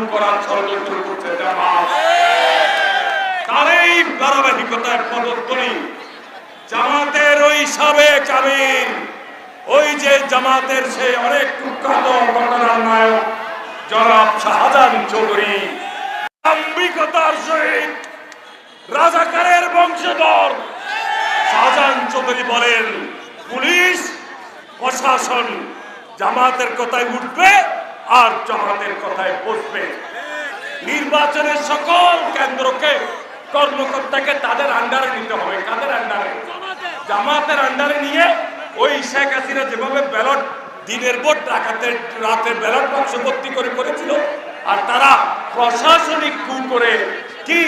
খুন করার ষড়যন্ত্র করছে জামাত। তার এই জামাতের ওই সাবেক আমির, ওই যে জামাতের সেই অনেক কুখ্যাত ঘটনার নায়ক জনাব শাহজাহান চৌধুরী। আম্বিকতার সহিত রাজাকারের বংশধর শাহজাহান চৌধুরী বলেন, পুলিশ, প্রশাসন জামাতের কথায় উঠবে জামাতের কথায় বসবে। নির্বাচনের সকল কেন্দ্রকে কর্মকর্তাকে তাদের আন্ডারে নিতে হবে। কাদের আন্ডারে জামাতের আন্ডারে নিয়ে ওই শেখ হাসিনা যেভাবে ব্যালট দিনের ভোট, রাখাতে, রাতে ব্যালট বাক্স ভর্তি করে করেছিল, আর তারা প্রশাসনিক কু করে কি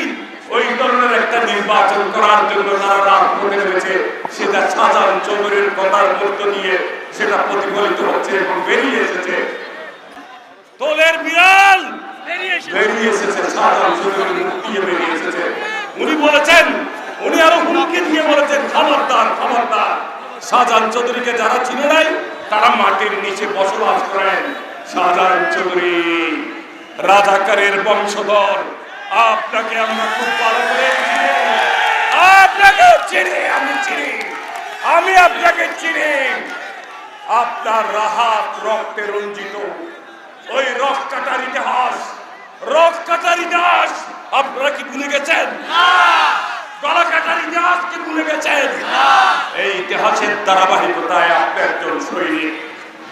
ওই ধরনের একটা নির্বাচন করার জন্য তারা রাত করে রয়েছে সেটা সাজান চৌধুরীর কথার মধ্য দিয়ে সেটা প্রতিফলিত হচ্ছে এবং বেরিয়ে এসেছে। তোলের বিড়াল! বেরিয়ে এসেছে। বেরিয়ে এসেছে উনি বলেছেন উনি আরও হুমকি দিয়ে বলেছেন খবরদার খবরদার। শাহজাহান চৌধুরীকে যারা চিনে নাই তারা মাটির নিচে বসবাস করেন। শাহজাহান চৌধুরী রাজাকারের বংশধর আপনাকে আমরা খুব ভালো করে চিনি। আপনাকে চিনি আমি চিনি। আমি আপনাকে চিনি। আপনার রাহাত রক্তে রঞ্জিত। ওই রক কাটার ইতিহাস রক কাটার ইতিহাস আপনারা কি ভুলে গেছেন? গলা কাটার ইতিহাস কি ভুলে গেছেন? এই ইতিহাসের ধারাবাহিকতায় আপনি একজন সৈনিক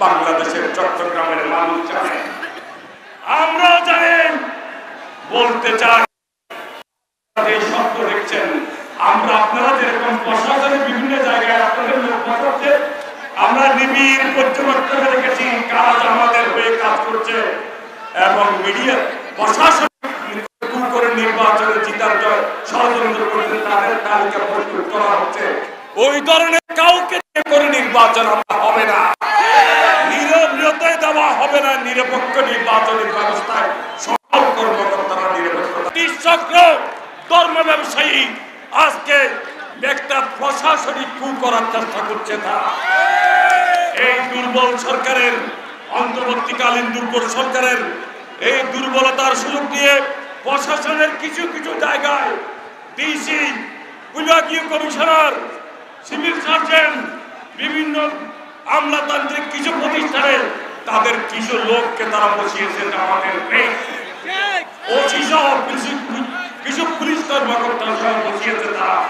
বাংলাদেশের চট্টগ্রামের মানুষ জানেন আমরাও জানেন বলতে চাই এই শব্দ দেখছেন আমরা আপনারা যেরকম প্রশাসনের বিভিন্ন জায়গায় আপনাদের লোক আমরা নিবিড় পর্যবেক্ষণে দেখেছি কারা আমাদের হয়ে কাজ করছে এবং মিডিয়া প্রশাসন করে নির্বাচনে জিতার জয় ষড়যন্ত্র করতে তাদের তালিকা প্রস্তুত করা হচ্ছে। ওই ধরনের কাউকে করে নির্বাচন হবে না। দেওয়া হবে না। নিরপেক্ষ নির্বাচনের ব্যবস্থায় সকল কর্মকর্তারা ধর্ম ব্যবসায়ী, আজকে একটা প্রশাসনিক কু করার চেষ্টা করছে তারা। এই দুর্বল সরকারের অন্তর্বর্তীকালীন দুর্বল সরকারের এই দুর্বলতার সুযোগ দিয়ে প্রশাসনের কিছু কিছু জায়গায় ডিসি বিভাগীয় কমিশনার সিভিল সার্জন বিভিন্ন আমলাতান্ত্রিক কিছু প্রতিষ্ঠানে তাদের কিছু লোককে তারা বসিয়েছে আমাদের কিছু পুলিশ কর্মকর্তা বসিয়েছে তারা।